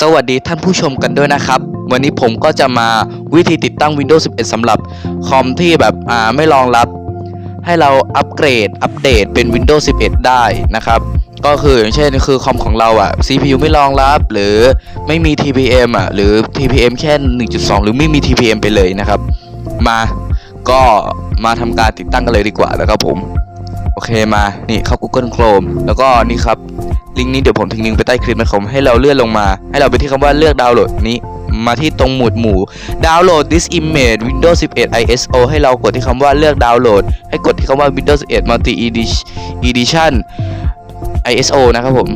สวัสดีท่านผู้ชมกันด้วยนะครับ วันนี้ผมก็จะมาวิธีติดตั้ง Windows 11 สำหรับคอมที่แบบอ่าไม่รองรับ ให้เราอัปเกรด อัปเดตเป็น Windows 11 ได้นะครับ ก็คืออย่างเช่นคือคอมของเราอะ CPU ไม่รองรับ หรือไม่มี TPM อะหรือ TPM แค่ 1.2 หรือไม่มี TPM ไปเลยนะครับ มาก็มาทำการติดตั้งกันเลยดีกว่านะครับผม โอเคมานี่เข้า Google Chrome แล้วก็นี่ครับ ลิงก์นี้เดี๋ยวผมทิ้งลิงก์ไปใต้คลิปนะครับให้เราเลื่อนลงมา ให้เราไปที่คำว่าเลือกดาวน์โหลดนี้ มาที่ตรงหมวดหมู่ดาวน์โหลด this image Windows 11 ISO ให้เรากดที่คำว่าเลือกดาวน์โหลด ให้กดที่คำว่า Windows 11 Multi Edition ISO นะครับผม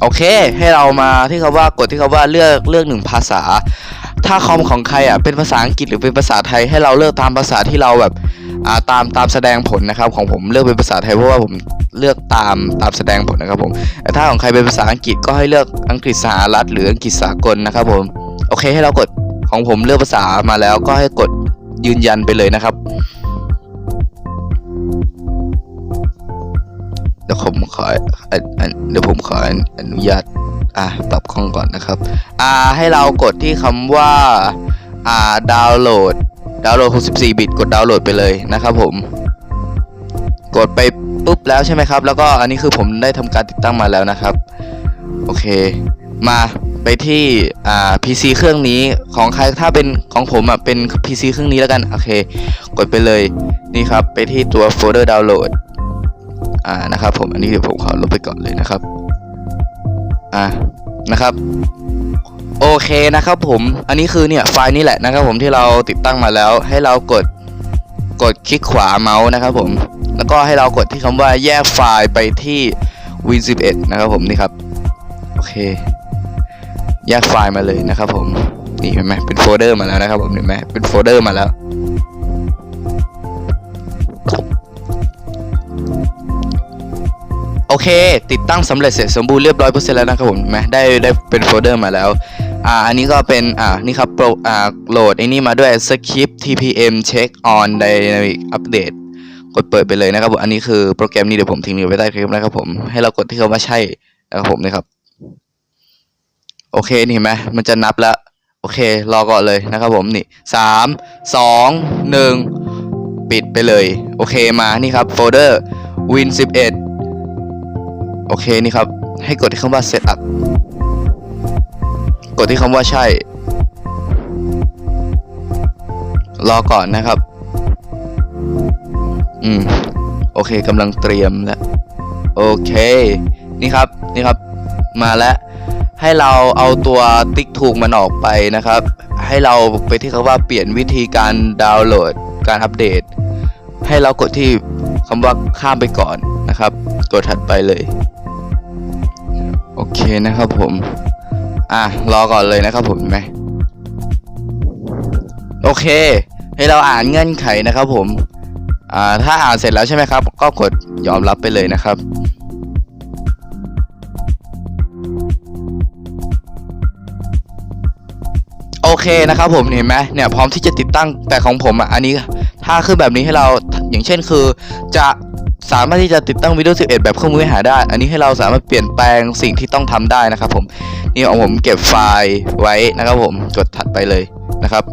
โอเค ให้เรามาที่คำว่ากดที่คำว่าเลือกเลือกหนึ่งภาษา ถ้าคอมของใครอะเป็นภาษาอังกฤษหรือเป็นภาษาไทยให้เราเลือกตามภาษาที่เราแบบ ตามตามแสดงผลนะครับ ของผมเลือกเป็นภาษาไทยเพราะว่าผมเลือกตามตามแสดงผลนะครับผมแต่ถ้าของใครเป็นภาษาอังกฤษก็ให้เลือกอังกฤษสหรัฐหรืออังกฤษสากลนะครับผมโอเคให้เรากดของผมเลือกภาษามาแล้วก็ให้กดยืนยันไปเลยนะครับเดี๋ยวผมขอเดี๋ยวผมขออนุญาตอะปรับกล้องก่อนนะครับ อ่าให้เรากดที่คำว่าอ่าดาวน์โหลด ดาวน์โหลด 64 บิต กดดาวน์โหลดไปเลยนะครับผม กดไปปุ๊บแล้วใช่ไหมครับ แล้วก็อันนี้คือผมได้ทำการติดตั้งมาแล้วนะครับ โอเค มาไปที่อ่า PC เครื่องนี้ของใครถ้าเป็นของผมอะเป็น PC เครื่องนี้แล้วกัน โอเค กดไปเลยนี่ครับ ไปที่ตัวโฟลเดอร์ดาวน์โหลดอ่านะครับผมอันนี้เดี๋ยวผมขอลบไปก่อนเลยนะครับ อ่านะครับ โอเคนะครับผม อันนี้คือเนี่ยไฟล์นี้แหละนะครับผมที่เราติดตั้งมาแล้ว ให้เรากดกดคลิกขวาเมาส์นะครับผม แล้วก็ให้เรากดที่คำว่าแยกไฟล์ไปที่ Win 11 นะครับผมนี่ครับ โอเค แยกไฟล์มาเลยนะครับผม นี่เห็นไหมเป็นโฟลเดอร์มาแล้วนะครับผมเห็นไหมเป็นโฟลเดอร์มาแล้ว เค ติดตั้งสำเร็จเสร็จสมบูรณ์เรียบร้อยเปอร์เซ็นต์แล้วนะครับผมนไหมได้ได้เป็นโฟลเดอร์มาแล้วอ่าอันนี้ก็เป็นอ่านี่ครับโปรอ่าโหลดไอ้นี่มาด้วย script tpm check on dynamic update กดเปิดไปเลยนะครับผมอันนี้คือโปรแกรมนี้เดี๋ยวผมทิ้งลิงก์ไว้ใต้คลิปนะครับผมให้เรากดที่คำว่าใช่นะครับผมนะครับโอเคนี่เห็นไหมมันจะนับแล้วโอเครอก่อนเลยนะครับผมนี่สามสองหนึ่งปิดไปเลย โอเคมานี่ครับโฟลเดอร์ win 11 โอเคนี่ครับ ให้กดที่คำว่า setup กดที่คำว่าใช่ รอก่อนนะครับ อืม โอเคกำลังเตรียมแล้ว โอเค นี่ครับ นี่ครับ มาแล้ว ให้เราเอาตัวติ๊กถูกมันออกไปนะครับ ให้เราไปที่คำว่าเปลี่ยนวิธีการดาวน์โหลด การอัปเดต ให้เรากดที่คำว่าข้ามไปก่อนนะครับ กดถัดไปเลย เคนะครับผม อะ รอก่อนเลยนะครับผมไหมโอเค ให้เราอ่านเงื่อนไขนะครับผม อ่า ถ้าอ่านเสร็จแล้วใช่ไหมครับ ก็กดยอมรับไปเลยนะครับโอเคนะครับผมเห็นไหมเนี่ยพร้อมที่จะติดตั้งแต่ของผมอะอันนี้ถ้าขึ้นแบบนี้ให้เราอย่างเช่นคือ จะ สามารถที่จะติดตั้ง Windows 11 แบบเครื่องมือหาได้ อันนี้ให้เราสามารถเปลี่ยนแปลงสิ่งที่ต้องทำได้นะครับผม นี่ของผมเก็บไฟล์ไว้นะครับผม กดถัดไปเลยนะครับ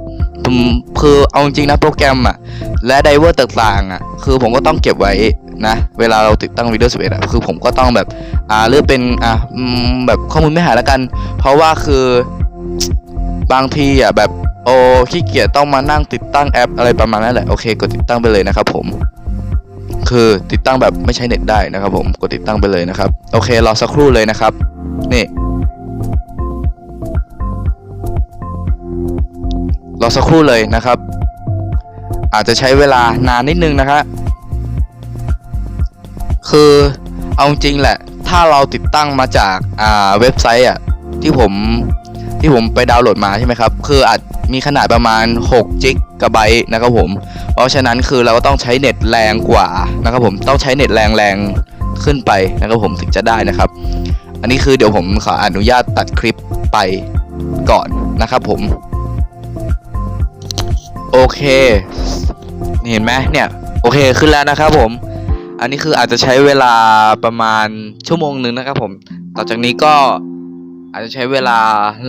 คือเอาจริงนะโปรแกรมอะ และไดเวอร์ต่างๆอะ คือผมก็ต้องเก็บไว้นะ เวลาเราติดตั้ง Windows 11อะ คือผมก็ต้องแบบ อ่าเลือกเป็น อ่าแบบข้อมูลไม่หายแล้วกัน เพราะว่าคือบางทีอะแบบโอ้ขี้เกียจต้องมานั่งติดตั้งแอปอะไรประมาณนั้นแหละ โอเค กดติดตั้งไปเลยนะครับผม คือติดตั้งแบบไม่ใช้เน็ตได้นะครับผมกดติดตั้งไปเลยนะครับ โอเครอสักครู่เลยนะครับ นี่รอสักครู่เลยนะครับ อาจจะใช้เวลานานนิดนึงนะครับคือเอาจริงแหละ ถ้าเราติดตั้งมาจากอ่าเว็บไซต์อะที่ผม ที่ผมไปดาวน์โหลดมาใช่ไหมครับ คืออาจมีขนาดประมาณ6จิกะไบต์นะครับผม เพราะฉะนั้นคือเราก็ต้องใช้เน็ตแรงกว่านะครับผมต้องใช้เน็ตแรงแรงขึ้นไปนะครับผมถึงจะได้นะครับ อันนี้คือเดี๋ยวผมขออนุญาตตัดคลิปไปก่อนนะครับผม โอเค เห็นไหมเนี่ย โอเคขึ้นแล้วนะครับผม อันนี้คืออาจจะใช้เวลาประมาณชั่วโมงหนึ่งนะครับผม ต่อจากนี้ก็ อาจจะใช้เวลา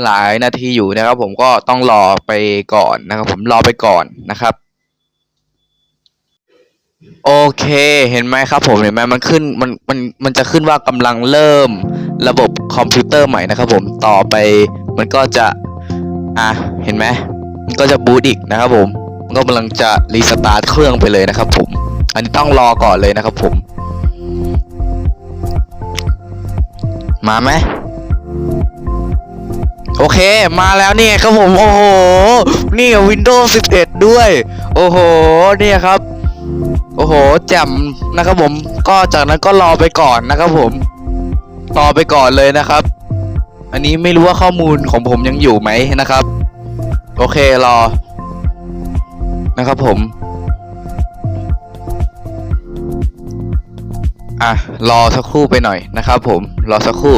หลายนาทีอยู่นะครับ ผมก็ต้องรอไปก่อนนะครับ ผมรอไปก่อนนะครับ โอเคเห็นไหมครับ ผมเห็นไหมมันขึ้นมันมันมันจะขึ้นว่ากำลังเริ่มระบบคอมพิวเตอร์ใหม่นะครับ ผมต่อไปมันก็จะอะเห็นไหมมันก็จะบูตอีกนะครับ ผมมันก็กำลังจะรีสตาร์ทเครื่องไปเลยนะครับ ผม อันนี้ต้องรอก่อนเลยนะครับ ผม มาไหม โอเคมาแล้วเนี่ยครับผมโอ้โหนี่ Windows 11 ด้วย โอ้โหเนี่ยครับ โอ้โหแจ่มนะครับผมก็จากนั้นก็รอไปก่อนนะครับผมรอไปก่อนเลยนะครับ อันนี้ไม่รู้ว่าข้อมูลของผมยังอยู่ไหมนะครับ โอเครอ นะครับผมอะรอสักครู่ไปหน่อยนะครับผมรอสักครู่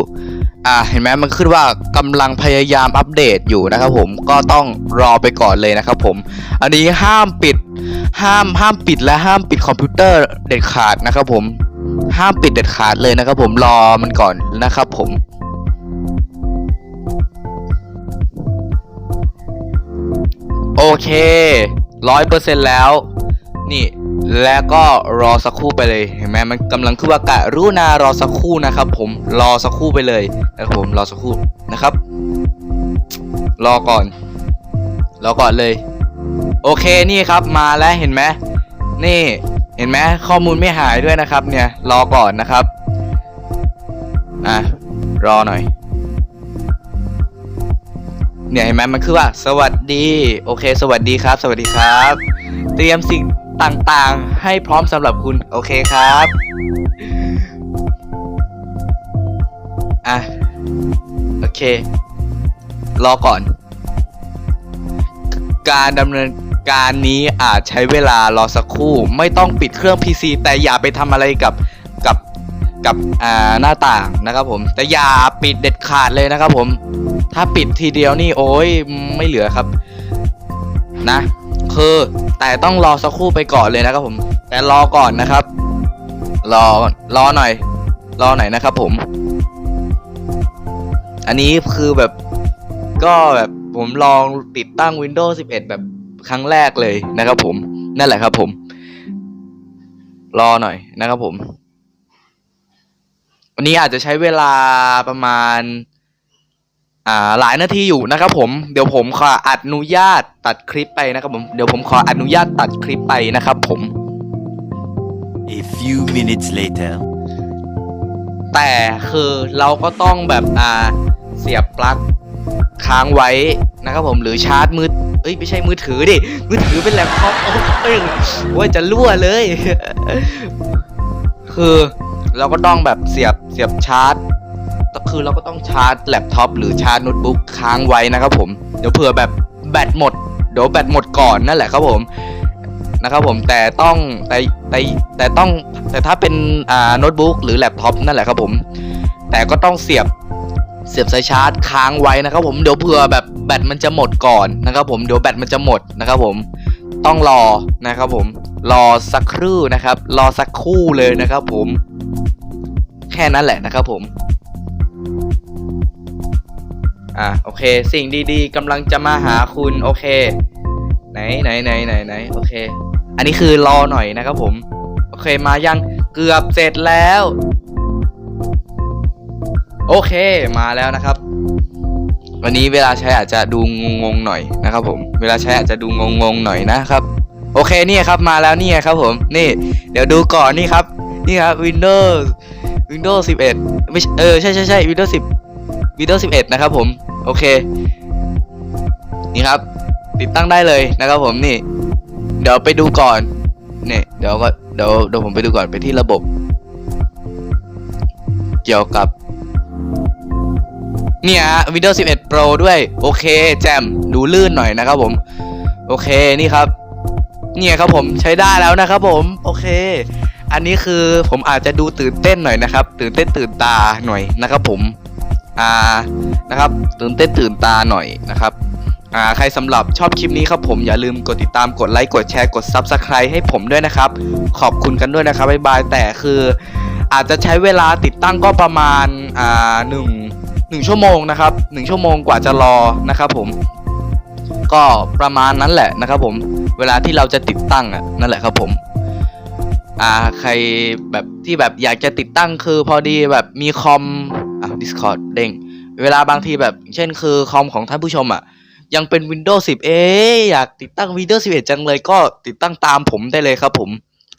อะเห็นไหมมันขึ้นว่ากำลังพยายามอัปเดตอยู่นะครับผมก็ต้องรอไปก่อนเลยนะครับผมอันนี้ห้ามปิดห้ามห้ามปิดและห้ามปิดคอมพิวเตอร์เด็ดขาดนะครับผมห้ามปิดเด็ดขาดเลยนะครับผมรอมันก่อนนะครับผมโอเคร้อยเปอร์เซ็นแล้ว นี่ แล้วก็รอสักครู่ไปเลยเห็นไหมมันกำลังคือว่ากะรุณารอสักครู่นะครับ ผมรอสักครู่ไปเลยนะครับผมรอสักครู่นะครับ รอก่อน รอก่อนเลย โอเคนี่ครับมาแล้วเห็นไหมนี่เห็นไหมข้อมูลไม่หายด้วยนะครับ เนี่ยรอก่อนนะครับอะรอหน่อยเนี่ยเห็นไหมมันคือว่า สวัสดี โอเค สวัสดีครับ สวัสดีครับ เตรียมสิ่ง ต่างๆ ให้พร้อมสำหรับคุณโอเคครับอะโอเค รอก่อน การดำเนินการนี้อาจใช้เวลารอสักครู่ ไม่ต้องปิดเครื่อง PC แต่อย่าไปทำอะไรกับกับกับอ่าหน้าต่างนะครับผม แต่อย่าปิดเด็ดขาดเลยนะครับผม ถ้าปิดทีเดียวนี่โอ้ยไม่เหลือครับ นะ คือ แต่ต้องรอสักครู่ไปก่อนเลยนะครับผม แต่รอก่อนนะครับ รอรอหน่อย รอหน่อยนะครับผม อันนี้คือแบบก็แบบผมลองติดตั้ง Windows 11 แบบครั้งแรกเลยนะครับผม นั่นแหละครับผม รอหน่อยนะครับผม วันนี้อาจจะใช้เวลาประมาณ อ่าหลายนาทีอยู่นะครับผมเดี๋ยวผมขออนุญาตตัดคลิปไปนะครับผมเดี๋ยวผมขออนุญาตตัดคลิปไปนะครับผม A few minutes later. แต่คือเราก็ต้องแบบอ่าเสียบปลั๊กค้างไว้นะครับผมหรือชาร์จมือเอ้ยไม่ใช่มือถือดิ มือถือเป็นแล็ปท็อปโอ้ยโอ้ยจะรั่วเลย คือเราก็ต้องแบบเสียบเสียบชาร์จก็ คือเราก็ต้องชาร์จแล็ปท็อปหรือชาร์จโน้ตบุ๊กค้างไว้นะครับผมเดี๋ยวเผื่อแบบแบตหมดเดี๋ยวแบตหมดก่อนนั่นแหละครับผมนะครับผมแต่ต้องแต่แต่แต่ต้องแต่ถ้าเป็นอ่าโน้ตบุ๊กหรือแล็ปท็อปนั่นแหละครับผม แต่ก็ต้องเสียบเสียบสายชาร์จค้างไว้นะครับผมเดี๋ยวเผื่อแบบแบตมันจะหมดก่อนนะครับผมเดี๋ยวแบตมันจะหมดนะครับผมต้องรอนะครับผมรอสักครู่นะครับ รอสักคู่เลยนะครับผมแค่นั้นแหละนะครับผม อะโอเค สิ่งดีๆกำลังจะมาหาคุณโอเค ไหนไหนไหนไหนไหนโอเค อันนี้คือรอหน่อยนะครับผม โอเคมายังเกือบเสร็จแล้ว โอเคมาแล้วนะครับ วันนี้เวลาใช้อาจจะดูงงๆหน่อยนะครับ ผม เวลาใช้อาจจะดูงงๆหน่อยนะครับ โอเคนี่ครับมาแล้วนี่ครับ ผมนี่ เดี๋ยวดูก่อนนี่ครับ นี่ครับ Windows Windows 11ไม่เออใช่ใช่ใช่ Windows 10 Windows 11 นะครับผม โอเค นี่ครับ ติดตั้งได้เลยนะครับผมนี่ เดี๋ยวไปดูก่อนเนี่ยเดี๋ยวก็เดี๋ยวเดี๋ยวผมไปดูก่อนไปที่ระบบ เกี่ยวกับ เนี่ยฮะ Windows 11 Pro ด้วย โอเค แจมดูลื่นหน่อยนะครับผม โอเคนี่ครับ เนี่ยครับผมใช้ได้แล้วนะครับผม โอเคอันนี้คือผมอาจจะดูตื่นเต้นหน่อยนะครับ ตื่นเต้นตื่นตาหน่อยนะครับผม อ่านะครับตื่นเต้นตื่นตาหน่อยนะครับอ่าใครสำหรับชอบคลิปนี้ครับผมอย่าลืมกดติดตามกดไลค์กดแชร์กด Subscribe ให้ผมด้วยนะครับ ขอบคุณกันด้วยนะครับบ๊ายบายแต่คืออาจจะใช้เวลาติดตั้งก็ประมาณอ่าหนึ่งหนึ่งชั่วโมงนะครับหนึ่งชั่วโมงกว่าจะรอนะครับผมก็ประมาณนั้นแหละนะครับผมเวลาที่เราจะติดตั้งอะนั่นแหละครับผมอ่าใครแบบที่แบบอยากจะติดตั้งคือพอดีแบบมีคอม Discord เด้ง เวลาบางทีแบบเช่นคือคอมของท่านผู้ชมอะ ยังเป็น Windows 10 เอ๊อยากติดตั้ง Windows 11 จังเลยก็ติดตั้งตามผมได้เลยครับผม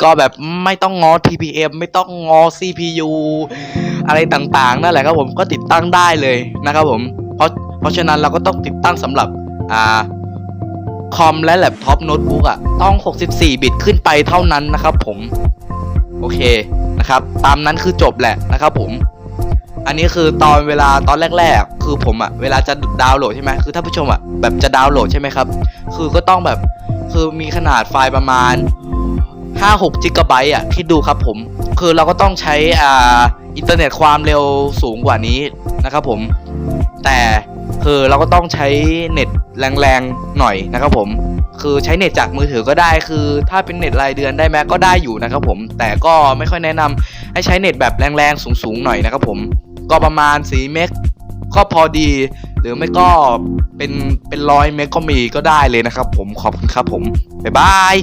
ก็แบบไม่ต้องงอ TPM ไม่ต้องงอ CPU อะไรต่างๆ นั่นแหละครับผมก็ติดตั้งได้เลยนะครับผม เพราะเพราะฉะนั้นเราก็ต้องติดตั้งสำหรับอ่าคอมและแล็ปท็อปโน้ตบุ๊กอะต้อง 64 บิตขึ้นไปเท่านั้นนะครับผม โอเคนะครับ ตามนั้นคือจบแหละนะครับผม อันนี้คือตอนเวลาตอนแรกๆ คือผมอะเวลาจะดาวน์โหลดใช่ไหมคือท่านผู้ชมอะแบบจะดาวน์โหลดใช่ไหมครับ คือก็ต้องแบบคือมีขนาดไฟล์ประมาณ 5-6จิกะไบต์อะคิดดูครับผมคือเราก็ต้องใช้อ่าอินเทอร์เน็ตความเร็วสูงกว่านี้นะครับผม แต่คือเราก็ต้องใช้เน็ตแรงๆหน่อยนะครับผม คือใช้เน็ตจากมือถือก็ได้คือถ้าเป็นเน็ตรายเดือนได้ไหมก็ได้อยู่นะครับผม แต่ก็ไม่ค่อยแนะนำให้ใช้เน็ตแบบแรงๆสูงๆหน่อยนะครับผม ก็ประมาณ4เมกก็พอดี หรือไม่ก็เป็นเป็นร้อยเมกก็มีก็ได้เลยนะครับ ผมขอบคุณครับผมบ๊ายบาย